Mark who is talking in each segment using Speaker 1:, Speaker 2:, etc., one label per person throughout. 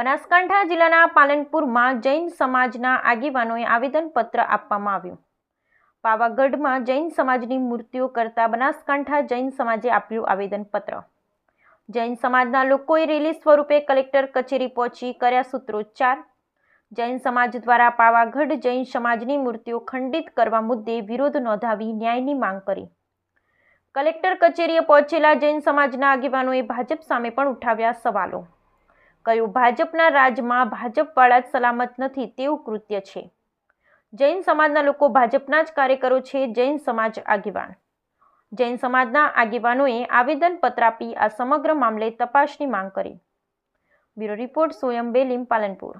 Speaker 1: બનાસકાંઠા જિલ્લાના પાલનપુરમાં જૈન સમાજના આગેવાનોએ આવેદનપત્ર આપવામાં આવ્યું. પાવાગઢમાં જૈન સમાજની મૂર્તિઓ કરતા બનાસકાંઠા જૈન સમાજે આપ્યું આવેદનપત્ર. જૈન સમાજના લોકોએ રેલી સ્વરૂપે કલેક્ટર કચેરી પહોંચી કર્યા સૂત્રોચ્ચાર. જૈન સમાજ દ્વારા પાવાગઢ જૈન સમાજની મૂર્તિઓ ખંડિત કરવા મુદ્દે વિરોધ નોંધાવી ન્યાયની માંગ કરી. કલેક્ટર કચેરીએ પહોંચેલા જૈન સમાજના આગેવાનોએ ભાજપ સામે પણ ઉઠાવ્યા સવાલો. કહ્યું, ભાજપના રાજમાં ભાજપવાળા જ સલામત નથી તેવું કૃત્ય છે. જૈન સમાજના લોકો ભાજપના જ કાર્યકરો છે, જૈન સમાજ આગેવાન. જૈન સમાજના આગેવાનોએ આવેદનપત્ર આપી આ સમગ્ર મામલે તપાસની માંગ કરી. Bureau report Soyam Belim Palanpur.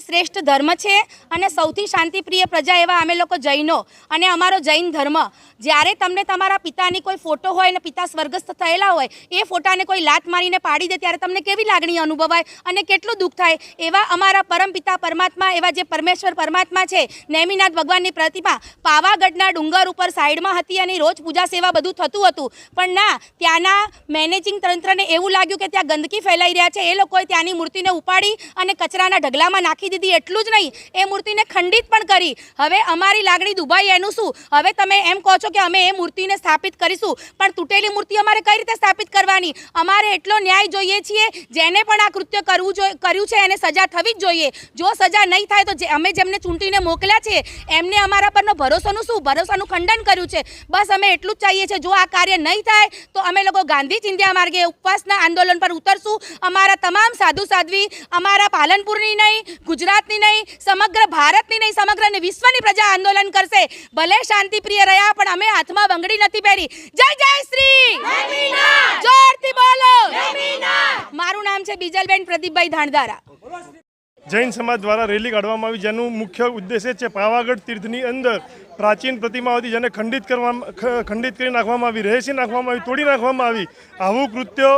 Speaker 2: શ્રેષ્ઠ ધર્મ છે અને સૌથી શાંતિપ્રિય પ્રજા એવા અમે લોકો જૈનો અને અમારો જૈન ધર્મ. જ્યારે તમને તમારા પિતાની કોઈ ફોટો હોય ને પિતા સ્વર્ગસ્થ થયેલા હોય, એ ફોટાને કોઈ લાત મારીને પાડી દે ત્યારે તમને કેવી લાગણી અનુભવાય અને કેટલું દુઃખ થાય? એવા અમારા પરમપિતા પરમાત્મા, એવા જે પરમેશ્વર પરમાત્મા છે, નેમિનાથ ભગવાનની પ્રતિમા પાવાગઢના ડુંગર ઉપર સાઈડમાં હતી અને રોજ પૂજા સેવા બધું થતું હતું. પણ ના, ત્યાંના મેનેજિંગ તંત્રને એવું લાગ્યું કે ત્યાં ગંદકી ફેલાઈ રહ્યા છે. એ લોકોએ ત્યાંની મૂર્તિને ઉપાડી અને કચરાના ઢગલામાં નાખી દીધી એટલું જ નહીં, એ મૂર્તિને ખંડિત પણ કરી. હવે અમારી લાગણી દુભાઈ એનું શું? હવે તમે એમ કહો છો કે અમે એ મૂર્તિને સ્થાપિત કરીશું, પણ તૂટેલી મૂર્તિ અમારે કઈ રીતે સ્થાપિત કરવાની? અમારે એટલો ન્યાય જોઈએ છીએ, જેને પણ આ કૃત્ય કરવું જોઈએ કર્યું છે, એને સજા થવી જ જોઈએ. જો સજા નહીં થાય તો અમે જેમને ચૂંટીને મોકલ્યા છે, એમને અમારા પરનો ભરોસાનું શું? ભરોસાનું ખંડન કર્યું છે. બસ અમે એટલું જ ચાહીએ છીએ, જો આ કાર્ય નહીં થાય, તો અમે લોકો ગાંધી ચિંધ્યા માર્ગે ઉપવાસના આંદોલન પર ઉતરશું. અમારા તમામ સાધુ સાધ્વી અમારા પાલનપુરની નહીં ગુજરાતની નહીં સમગ્ર ભારતની નહીં સમગ્ર અને વિશ્વની પ્રજા આંદોલન કરશે. ભલે શાંતિપ્રિય રહ્યા પણ અમે હાથમાં બંગડી નથી પહેરી. જય જય શ્રી! જોરથી બોલો! મારું નામ છે બીજલબેન પ્રદીપભાઈ ધાણધારા.
Speaker 3: જૈન સમાજ દ્વારા રેલી કાઢવામાં આવી જેનું મુખ્ય ઉદ્દેશ્ય છે પાવાગઢ તીર્થની અંદર પ્રાચીન પ્રતિમા હતી જેને ખંડિત કરવામાં ખંડિત કરી નાખવામાં આવી રહેસી નાખવામાં આવી તોડી નાખવામાં આવી. આવું કૃત્ય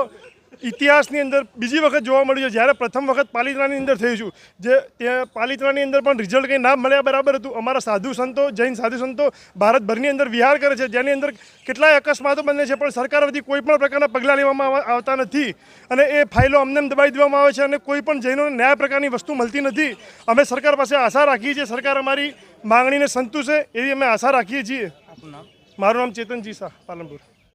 Speaker 3: ઇતિહાસની અંદર બીજી વખત જોવા મળ્યું છે. જ્યારે પ્રથમ વખત પાલિતાણાની અંદર થયું છું જે ત્યાં પાલિતાણાની અંદર પણ રિઝલ્ટ કંઈ ના મળ્યા બરાબર હતું. અમારા સાધુ સંતો જૈન સાધુ સંતો ભારતભરની અંદર વિહાર કરે છે. જેની અંદર કેટલાય અકસ્માતો બને છે પણ સરકાર વતી કોઈ પણ પ્રકારના પગલાં લેવામાં આવતા નથી. અને એ ફાઇલો અમને દબાઈ દેવામાં આવે છે અને કોઈ પણ જૈનોને ન્યાય પ્રકારની વસ્તુ મળતી નથી. અમે સરકાર પાસે આશા રાખીએ છીએ. સરકાર અમારી માંગણીને સંતોષે એવી અમે આશા રાખીએ છીએ. મારું નામ ચેતનજી શાહ પાલનપુર.